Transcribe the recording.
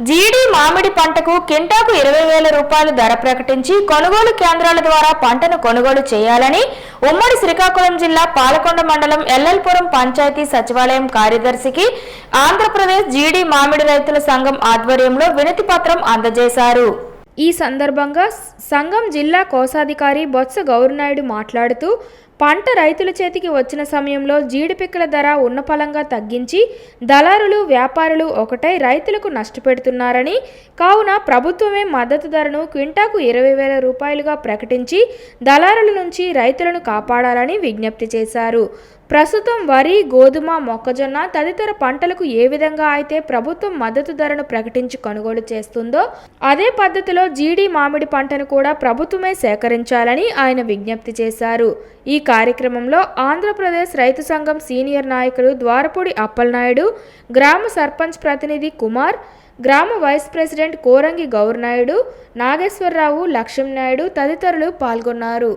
జీడి మామిడి పంటకు కింటాకు ఇరవై వేల రూపాయలు ధర ప్రకటించి కొనుగోలు కేంద్రాల ద్వారా పంటను కొనుగోలు చేయాలని ఉమ్మడి శ్రీకాకుళం జిల్లా పాలకొండ మండలం ఎల్ఎల్పురం పంచాయతీ సచివాలయం కార్యదర్శికి ఆంధ్రప్రదేశ్ జీడి మామిడి రైతుల సంఘం ఆధ్వర్యంలో వినతి పత్రం అందజేశారు. ఈ సందర్భంగా సంఘం జిల్లా కోశాధికారి బొత్స గౌరనాయుడు మాట్లాడుతూ పంట రైతుల చేతికి వచ్చిన సమయంలో జీడిపిక్కల ధర ఉన్నపలంగా తగ్గించి దళారులు వ్యాపారులు ఒకటై రైతులకు నష్టపెడుతున్నారని కావున ప్రభుత్వమే మద్దతు ధరను క్వింటాకు ఇరవై వేల రూపాయలుగా ప్రకటించి దళారుల నుంచి రైతులను కాపాడాలని విజ్ఞప్తి చేశారు. ప్రస్తుతం వరి గోధుమ మొక్కజొన్న తదితర పంటలకు ఏ విధంగా అయితే ప్రభుత్వం మద్దతు ధరను ప్రకటించి కొనుగోలు చేస్తుందో అదే పద్ధతిలో జీడి మామిడి పంటను కూడా ప్రభుత్వమే సేకరించాలని ఆయన విజ్ఞప్తి చేశారు. ఈ కార్యక్రమంలో ఆంధ్రప్రదేశ్ రైతు సంఘం సీనియర్ నాయకులు ద్వారపూడి అప్పలనాయుడు గ్రామ సర్పంచ్ ప్రతినిధి కుమార్ గ్రామ వైస్ ప్రెసిడెంట్ కోరంగి గౌర్నాయుడు నాగేశ్వరరావు లక్ష్మీనాయుడు తదితరులు పాల్గొన్నారు.